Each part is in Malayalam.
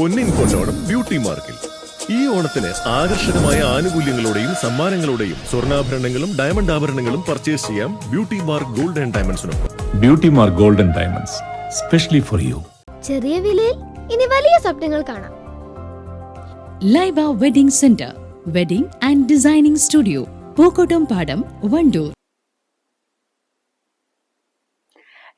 പൊന്നിൻ കൊണ്ടോണം ബ്യൂട്ടി മാർക്കിൽ. ഈ ഓണത്തിന് ആകർഷകമായ ആനുകൂല്യങ്ങളോടെയും സമ്മാനങ്ങളോടെയും സ്വർണാഭരണങ്ങളും ഡയമണ്ട് ആഭരണങ്ങളും പർച്ചേസ് ചെയ്യാം beauty mark gold and ഡയമണ്ട്സിനൊപ്പം. Beauty Mark Gold and Diamonds specially for you ചെറിയ വിലയിൽ ഇനി വലിയ സ്വപ്നങ്ങൾ കാണാം. Laiba wedding centre wedding and designing studio Pookkottumpadam Wandoor.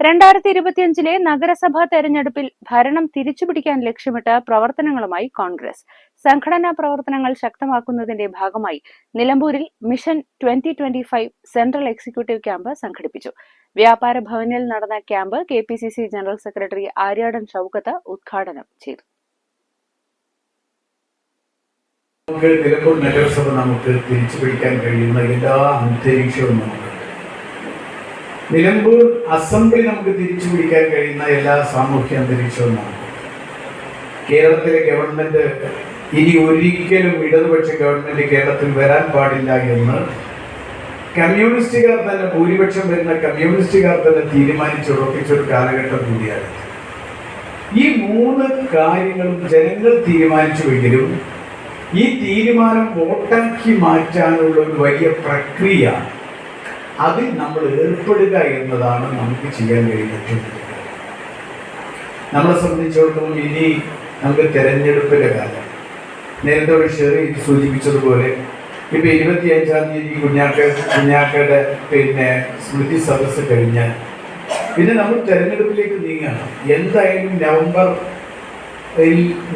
രണ്ടായിരത്തി ഇരുപത്തിയഞ്ചിലെ നഗരസഭാ തെരഞ്ഞെടുപ്പിൽ ഭരണം തിരിച്ചുപിടിക്കാൻ ലക്ഷ്യമിട്ട് പ്രവർത്തനങ്ങളുമായി കോൺഗ്രസ്. സംഘടനാ പ്രവർത്തനങ്ങൾ ശക്തമാക്കുന്നതിന്റെ ഭാഗമായി നിലമ്പൂരിൽ mission twenty twenty five central executive camp സംഘടിപ്പിച്ചു. വ്യാപാര ഭവനിൽ നടന്ന camp K P C C general secretary Aryadan Shoukath ഉദ്ഘാടനം ചെയ്തു. നമുക്ക് നഗരസഭ നമുക്ക് തിരിച്ചുപിടിക്കാൻ കഴിയുന്ന എല്ലാ അന്തരീക്ഷവും നമുക്കുണ്ട് നിലമ്പൂർ അസംബ്ലി നമുക്ക് തിരിച്ചു പിടിക്കാൻ കഴിയുന്ന എല്ലാ സാമൂഹ്യ അന്തരീക്ഷവും കേരളത്തിലെ ഗവൺമെന്റ് ഇനി ഒരിക്കലും ഇടതുപക്ഷ ഗവൺമെന്റ് കേരളത്തിൽ വരാൻ പാടില്ല എന്ന് കമ്മ്യൂണിസ്റ്റുകാർ തന്നെ ഭൂരിപക്ഷം വരുന്ന കമ്മ്യൂണിസ്റ്റുകാർ തന്നെ തീരുമാനിച്ചുറപ്പിച്ചൊരു കാലഘട്ടം കൂടിയാണ്. ഈ മൂന്ന് കാര്യങ്ങളും ജനങ്ങൾ തീരുമാനിച്ചുവെങ്കിലും ഈ തീരുമാനം വോട്ടാക്കി മാറ്റാനുള്ള ഒരു വലിയ പ്രക്രിയ അതിൽ നമ്മൾ ഏർപ്പെടുക എന്നതാണ് നമുക്ക് ചെയ്യാൻ കഴിയുന്ന ഏറ്റവും വലിയ കാര്യം. നമ്മളെ സംബന്ധിച്ചിടത്തോളം ഇനി നമുക്ക് തെരഞ്ഞെടുപ്പിന്റെ കാലം. നേരത്തെ ഷെറി സൂചിപ്പിച്ചതുപോലെ ഇപ്പൊ ഇരുപത്തി അഞ്ചാം തീയതി കുഞ്ഞാക്ക കുഞ്ഞാക്കയുടെ പിന്നെ സ്മൃതി സദസ്സ് കഴിഞ്ഞാൽ പിന്നെ നമ്മൾ തെരഞ്ഞെടുപ്പിലേക്ക് നീങ്ങണം. എന്തായാലും നവംബർ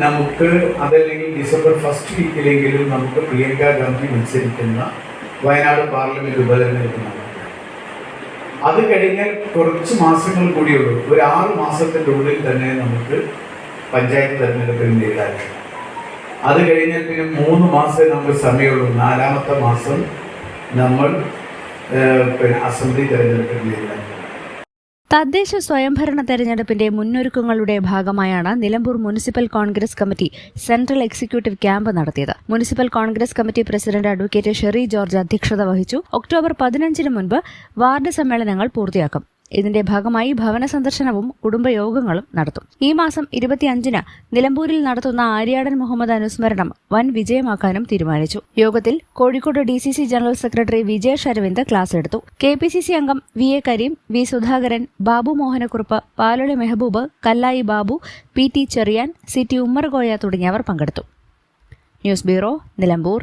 നമുക്ക് അതല്ലെങ്കിൽ ഡിസംബർ ഫസ്റ്റ് വീക്കിലെങ്കിലും നമുക്ക് പ്രിയങ്ക ഗാന്ധി മത്സരിക്കുന്ന വയനാട് പാർലമെന്റ് ഉപതെരഞ്ഞെടുപ്പ് നടക്കും. അത് കഴിഞ്ഞാൽ കുറച്ച് മാസങ്ങൾ കൂടിയുള്ളൂ ഒരു ആറ് മാസത്തിന്റെ ഉള്ളിൽ തന്നെ നമുക്ക് പഞ്ചായത്ത് തെരഞ്ഞെടുപ്പിൽ കഴിയും. അത് കഴിഞ്ഞാൽ പിന്നെ മൂന്ന് മാസമേ നമുക്ക് സമയമുള്ളൂ നാലാമത്തെ മാസം നമ്മൾ പിന്നെ അസംബ്ലി തെരഞ്ഞെടുപ്പിൽ നേരിടാൻ. തദ്ദേശ സ്വയംഭരണ തെരഞ്ഞെടുപ്പിന്റെ മുന്നൊരുക്കങ്ങളുടെ ഭാഗമായാണ് Nilambur municipal Congress committee central executive camp നടത്തിയത്. Municipal Congress committee president advocate Sherry George അധ്യക്ഷത വഹിച്ചു. ഒക്ടോബർ പതിനഞ്ചിന് മുൻപ് വാർഡ് സമ്മേളനങ്ങൾ പൂർത്തിയാക്കും. ഇതിന്റെ ഭാഗമായി ഭവന സന്ദർശനവും കുടുംബയോഗങ്ങളും നടത്തും. ഈ മാസം ഇരുപത്തിയഞ്ചിന് നിലമ്പൂരിൽ നടത്തുന്ന ആര്യാടൻ മുഹമ്മദ് അനുസ്മരണം വൻ വിജയമാക്കാനും തീരുമാനിച്ചു. യോഗത്തിൽ Kozhikode D C C general secretary Vijay Aravind class എടുത്തു. കെ പി സി സി അംഗം V A Kareem V Sudhakaran Babu Mohanakkurup Paloli Mehboob Kallayi Babu P T Cheriyan C T Ummerkoya തുടങ്ങിയവർ പങ്കെടുത്തു. News bureau Nilambur.